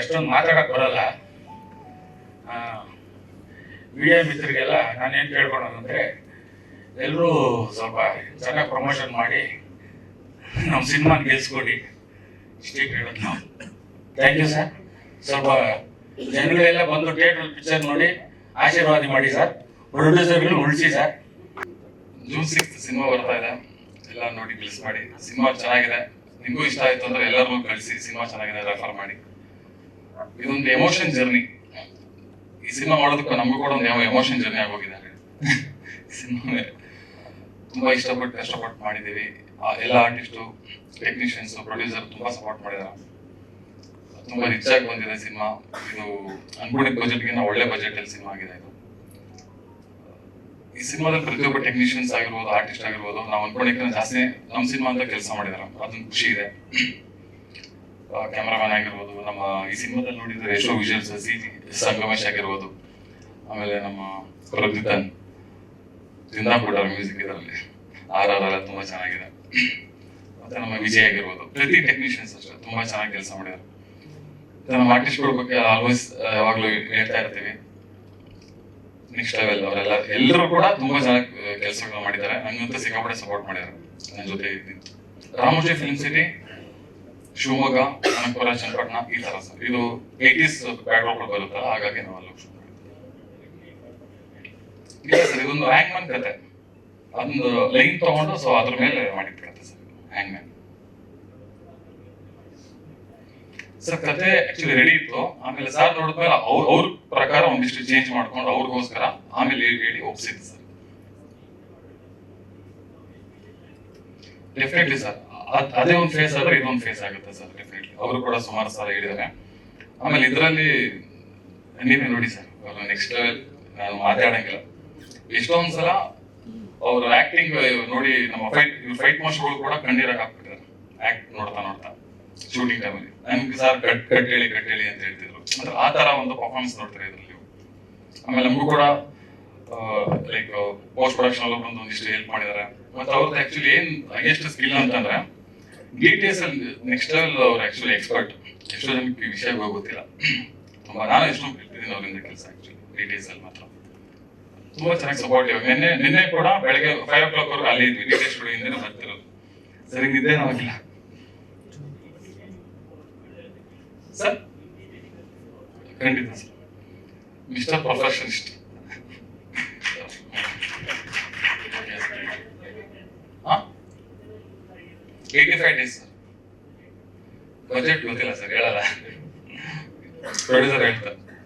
ಅಷ್ಟೊಂದು ಮಾತಾಡಕ್ ಬರಲ್ಲ. ಮೀಡಿಯಾ ಮಿತ್ರರಿಗೆಲ್ಲ ನಾನೇನು ಕೇಳ್ಕೊಳೋದಂದ್ರೆ ಎಲ್ಲರೂ ಸ್ವಲ್ಪ ಚೆನ್ನಾಗಿ ಪ್ರಮೋಷನ್ ಮಾಡಿ ನಮ್ಮ ಸಿನಿಮಾ ಗೆಲ್ಸ್ಕೊಡಿ. ಇಷ್ಟೇ ಕೇಳೋದು ನಾವು. ಥ್ಯಾಂಕ್ ಯು ಸರ್ ಸ್ವಲ್ಪ ಜನಗಳೆಲ್ಲ ಬಂದು ಥಿಯೇಟರ್ ಪಿಕ್ಚರ್ ನೋಡಿ ಆಶೀರ್ವಾದ ಮಾಡಿ ಸರ್ ಪ್ರೊಡ್ಯೂಸರ್ಗಳು ಉಳಿಸಿ ಸರ್ ಜೂನ್ ಸಿಕ್ಸ್ ಸಿನಿಮಾ ಬರ್ತಾ ಇದೆ. ಎಲ್ಲ ನೋಡಿ ಗೆಲ್ಸ್ ಮಾಡಿ. ಸಿನಿಮಾ ಚೆನ್ನಾಗಿದೆ. ನಿಮಗೂ ಇಷ್ಟ ಆಯ್ತು ಅಂದ್ರೆ ಎಲ್ಲರಿಗೂ ಕಳಿಸಿ. ಸಿನಿಮಾ ಚೆನ್ನಾಗಿದೆ ರೆಫರ್ ಮಾಡಿ. ಇದೊಂದು ಎಮೋಷನ್ ಜರ್ನಿ ಈ ಸಿನಿಮಾ ಮಾಡೋದಕ್ಕೂ ನಮಗೂ ಕೂಡ ಒಂದು ಎಮೋಷನ್ ಜರ್ನಿ ಆಗೋಗಿದೆ ಸಿನಿಮಾ ತುಂಬಾ ಇಷ್ಟಪಟ್ಟು ಕಷ್ಟಪಟ್ಟು ಮಾಡಿದ್ದೀವಿ. ಎಲ್ಲ ಆರ್ಟಿಸ್ಟು ಟೆಕ್ನಿಷಿಯನ್ಸ್ ಪ್ರೊಡ್ಯೂಸರ್ ತುಂಬಾ ಸಪೋರ್ಟ್ ಮಾಡಿದ್ದಾರೆ ತುಂಬಾ ರಿಚ್ ಆಗಿ ಬಂದಿದೆ ಸಿನಿಮಾ ಇದು ಅನ್ಕೊಂಡಿದ್ದ ಬಜೆಟ್ಗಿಂತ ಒಳ್ಳೆ ಬಜೆಟ್ ಅಲ್ಲಿ ಸಿನಿಮಾ ಆಗಿದೆ ಇದು. ಈ ಸಿನಿಮಾದಲ್ಲಿ ಪ್ರತಿಯೊಬ್ಬ ಟೆಕ್ನಿಷಿಯನ್ಸ್ ಆಗಿರ್ಬೋದು ಆರ್ಟಿಸ್ಟ್ ಆಗಿರ್ಬೋದು, ನಾವು ಅನ್ಕೊಂಡಿದ್ದ ಜಾಸ್ತಿ ನಮ್ಮ ಸಿನಿಮಾ ಅಂತ ಕೆಲಸ ಮಾಡಿದಾರೆ. ಅದೊಂದು ಖುಷಿ ಇದೆ. ಕ್ಯಾಮ್ರಾಮನ್ ಆಗಿರ್ಬೋದು, ನಮ್ಮ ಈ ಸಿನಿಮಾದಲ್ಲಿ ನೋಡಿದ್ರೆ ಎಷ್ಟೋ ವಿಷಲ್ಸ್ ಸಿ ಸಂಗಮೇಶ್ ಆಗಿರ್ಬೋದು, ಆಮೇಲೆ ನಮ್ಮ ಪ್ರದ್ಯುತನ್ ಕೂಡ ಮ್ಯೂಸಿಕ್ ಇದರಲ್ಲಿ. ಆರ್ ಆರ್ ಎಲ್ಲ ತುಂಬಾ ಚೆನ್ನಾಗಿದೆ. ಮತ್ತೆ ನಮ್ಮ ವಿಜಯ್ ಆಗಿರ್ಬೋದು. ಪ್ರತಿ ಟೆಕ್ನಿಷಿಯನ್ಸ್ ಅಷ್ಟೇ, ತುಂಬಾ ಚೆನ್ನಾಗಿ ಕೆಲಸ ಮಾಡಿದ್ದಾರೆ ನಮ್ಮ ಆರ್ಟಿಸ್ಟ್ಗಳ ಬಗ್ಗೆ ಆಲ್ವೇಸ್ ಯಾವಾಗಲೂ ಹೇಳ್ತಾ ಇರ್ತೀವಿ. ನೆಕ್ಸ್ಟ್ ಲೆವೆಲ್ ಅವರೆಲ್ಲ ಎಲ್ಲರೂ ಕೂಡ ತುಂಬಾ ಚೆನ್ನಾಗಿ ಕೆಲಸಗಳು ಮಾಡಿದ್ದಾರೆ. ನಂಗಂತೂ ಸಿಕ್ಕಾಪಟ್ಟೆ ಸಪೋರ್ಟ್ ಮಾಡಿದ್ದಾರೆ ನನ್ನ ಜೊತೆ ಇದ್ದೀನಿ. ರಾಮೋಜಿ ಫಿಲ್ಮ್ ಸಿಟಿ ಶಿವಮೊಗ್ಗ, ಅನಂತಪುರ, ಚನ್ನಪಟ್ಟಣ, ಈ ತರ ಸರ್. ಇದು ಏಟೀಸ್ ಬ್ಯಾಕ್ಡ್ರಾಪ್ ಬರುತ್ತಲ್ಲ ಹಾಗಾಗಿ ನಾವು ಅಲ್ಲಿ. ಇಲ್ಲ ಸರ್, ಇದೊಂದು ಮ್ಯಾನ್ ಕತೆ. ಅದೊಂದು ಲೈನ್ ತಗೊಂಡು ಸೊ ಅದ್ರ ಮೇಲೆ ಮಾಡಿದ ಕತೆ ಸರ್ ಹ್ಯಾಂಗ್ಮನ್ ಸರ್, ಕತೆ ಆಕ್ಚುಲಿ ರೆಡಿ ಇತ್ತು. ಆಮೇಲೆ ಸರ್ ನೋಡಿದ್ಮೇಲೆ ಅವ್ರ ಅವ್ರ ಪ್ರಕಾರ ಒಂದಿಷ್ಟು ಚೇಂಜ್ ಮಾಡ್ಕೊಂಡು ಅವ್ರಿಗೋಸ್ಕರ ಆಮೇಲೆ ಹೇಳಿ ಒಪ್ಸಿದ್ದು ಸರ್. ಡೆಫಿನೆಟ್ಲಿ ಸರ್ ಅದೇ ಒಂದು ಫೇಸ್ ಆದ್ರೆ ಇದೊಂದು ಫೇಸ್ ಆಗುತ್ತೆ ಸರ್ ಡೆಫಿನೆಟ್ಲಿ ಅವರು ಕೂಡ ಸುಮಾರು ಸಲ ಹೇಳಿದ್ದಾರೆ ಆಮೇಲೆ ಇದರಲ್ಲಿ ನೀವೇ ನೋಡಿ ಸರ್ ನೆಕ್ಸ್ಟ್ ನಾನು ಮಾತಾಡಂಗಿಲ್ಲ. ಎಷ್ಟೊಂದ್ ಸಲ ಅವ್ರ ಆಕ್ಟಿಂಗ್ ನೋಡಿ ನಮ್ಮ ಫೈಟ್ ಫೈಟ್ ಮಾಸ್ಟರ್ಗಳು ಕೂಡ ಕಣ್ಣೀರಾಗ ಹಾಕ್ಬಿಟ್ಟಿದ್ದಾರೆ ಆಕ್ಟ್ ನೋಡ್ತಾ ನೋಡ್ತಾ ಶೂಟಿಂಗ್ ಟೈಮಲ್ಲಿ ನಮ್ಗೆ ಸರ್ ಕಟ್ ಕಟ್ ಹೇಳಿ ಕಟ್ ಹೇಳಿ ಅಂತ ಹೇಳ್ತಿದ್ರು. ಅಂದ್ರೆ ಆ ತರ ಒಂದು ಪರ್ಫಾರ್ಮೆನ್ಸ್ ನೋಡ್ತಾರೆ ಇದ್ರಲ್ಲಿ ಆಮೇಲೆ ನಮಗೂ ಕೂಡ ಲೈಕ್ ಪೋಸ್ಟ್ ಪ್ರೊಡಕ್ಷನ್ ಅಲ್ಲಿ ಬಂದು ಒಂದಿಷ್ಟು ಹೆಲ್ಪ್ ಮಾಡಿದ್ದಾರೆ ಮತ್ತೆ ಅವ್ರದ್ದು ಆಕ್ಚುಲಿ ಏನ್ ಹೈಯೆಸ್ಟ್ ಸ್ಕಿಲ್ ಅಂತಂದ್ರೆ ಡಿ ಟಿ ಎಸ್ ಅಲ್ಲಿ ನೆಕ್ಸ್ಟ್ ಲೆವೆಲ್ ಅವ್ರು ಆಕ್ಚುಲಿ ಎಕ್ಸ್ಪರ್ಟ್ ಎಷ್ಟೋ ಜನಕ್ಕೆ ವಿಷಯ ಗೊತ್ತಿಲ್ಲ. ತುಂಬಾ ನಾನು ಎಷ್ಟೋ ಕಲ್ತಿದ್ದೀನಿ ಅವರಿಂದ ಕೆಲಸ ಆಕ್ಚುಲಿ ಡಿ ಅಲ್ಲಿ ಮಾತ್ರ. ತುಂಬಾ ಚೆನ್ನಾಗಿ ಸಪೋರ್ಟ್ ಇವಾಗ ನಿನ್ನೆ ನಿನ್ನೆ ಕೂಡ ಬೆಳಗ್ಗೆ ಫೈವ್ ಓ ಕ್ಲಾಕ್ ವರೆಗೂ ಅಲ್ಲಿ ಇದ್ವಿ ಡಿ ಟಿ ಎಸ್ ಸರಿ, ನಿದ್ದೆ ನಾವಾಗಿಲ್ಲ ಸರ್? ಖಂಡಿತ sir. Mister perfectionist eighty five days budget ಗೊತ್ತಿಲ್ಲ ಸರ್ ಹೇಳಲ್ಲ. ಪ್ರೊಡ್ಯೂಸರ್ ಹೇಳ್ತಾರೆ